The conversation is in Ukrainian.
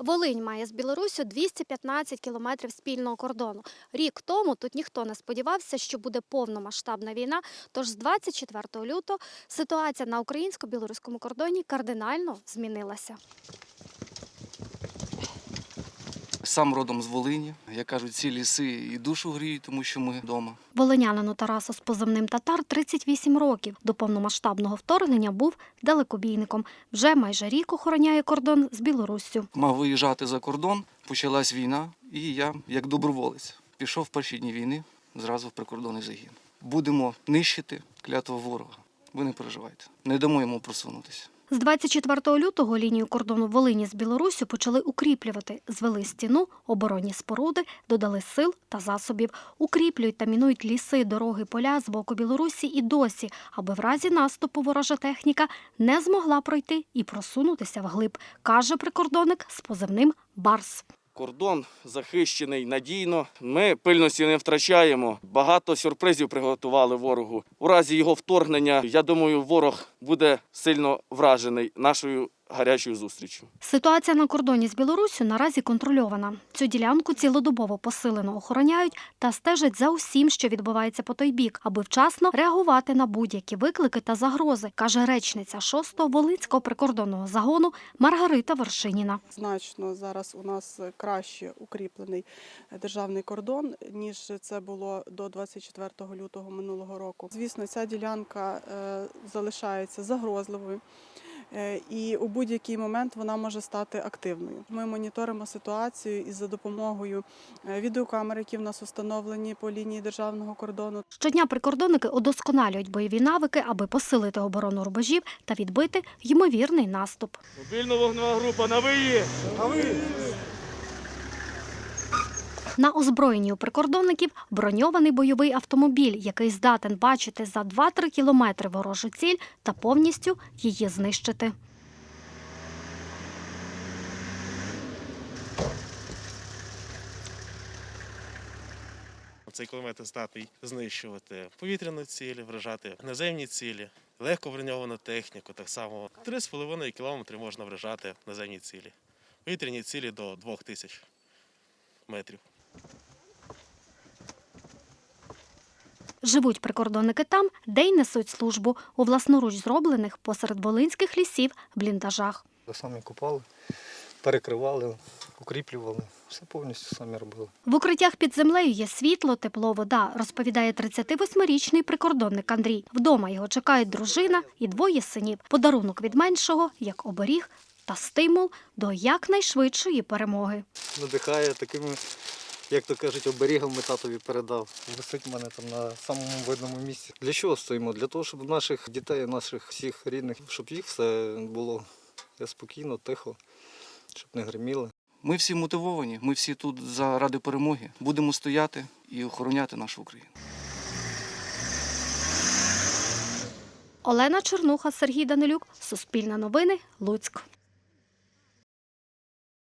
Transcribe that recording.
Волинь має з Білоруссю 215 кілометрів спільного кордону. Рік тому тут ніхто не сподівався, що буде повномасштабна війна. Тож з 24 лютого ситуація на українсько-білоруському кордоні кардинально змінилася. Сам родом з Волині. Як кажуть, ці ліси і душу гріють, тому що ми вдома. Волинянину Тарасу з позивним татар 38 років. До повномасштабного вторгнення був далекобійником. Вже майже рік охороняє кордон з Білоруссю. Мав виїжджати за кордон, почалась війна, і я, як доброволець, пішов в перші дні війни зразу в прикордонний загін. Будемо нищити клятого ворога. Ви не переживайте, не дамо йому просунутися. З 24 лютого лінію кордону Волині з Білоруссю почали укріплювати. Звели стіну, оборонні споруди, додали сил та засобів. Укріплюють та мінують ліси, дороги, поля з боку Білорусі і досі, аби в разі наступу ворожа техніка не змогла пройти і просунутися вглиб, каже прикордонник з позивним Барс. Кордон захищений надійно. Ми пильності не втрачаємо. Багато сюрпризів приготували ворогу. У разі його вторгнення, я думаю, ворог буде сильно вражений нашою гарячою зустрічю. Ситуація на кордоні з Білоруссю наразі контрольована. Цю ділянку цілодобово посилено охороняють та стежать за усім, що відбувається по той бік, аби вчасно реагувати на будь-які виклики та загрози, каже речниця 6-го Волинського прикордонного загону Маргарита Вершиніна. Значно зараз у нас краще укріплений державний кордон, ніж це було до 24 лютого минулого року. Звісно, ця ділянка е, залишається загрозливою. Е, І у будь-який момент вона може стати активною. Ми моніторимо ситуацію і за допомогою е, відеокамер, які в нас установлені по лінії державного кордону, Щодня прикордонники удосконалюють бойові навики, аби посилити оборону рубежів та відбити ймовірний наступ. Мобільна вогнева група на виїзд! На озброєнні у прикордонників броньований бойовий автомобіль, який здатен бачити за 2-3 кілометри ворожу ціль та повністю її знищити. Цей кулемет здатний знищувати повітряні цілі, вражати наземні цілі, легко броньовану техніку. Так само 3,5 кілометри можна вражати наземні цілі. Повітряні цілі до 2000 метрів. Живуть прикордонники там, де й несуть службу у власноруч зроблених посеред волинських лісів бліндажах. Самі купали, перекривали, укріплювали. Все повністю самі робили. В укриттях під землею є світло, тепло, вода, розповідає 38-річний прикордонник Андрій. Вдома його чекають дружина і двоє синів. Подарунок від меншого як оберіг та стимул до якнайшвидшої перемоги. Надихає такими, як то кажуть, оберігами татові передав. Висить в мене там на самому видному місці. Для чого стоїмо? Для того, щоб наших дітей, наших всіх рідних, щоб їх все було спокійно, тихо, щоб не гриміли. Ми всі мотивовані, ми всі тут заради перемоги. Будемо стояти і охороняти нашу Україну. Олена Чернуха, Сергій Данилюк, Суспільне новини, Луцьк.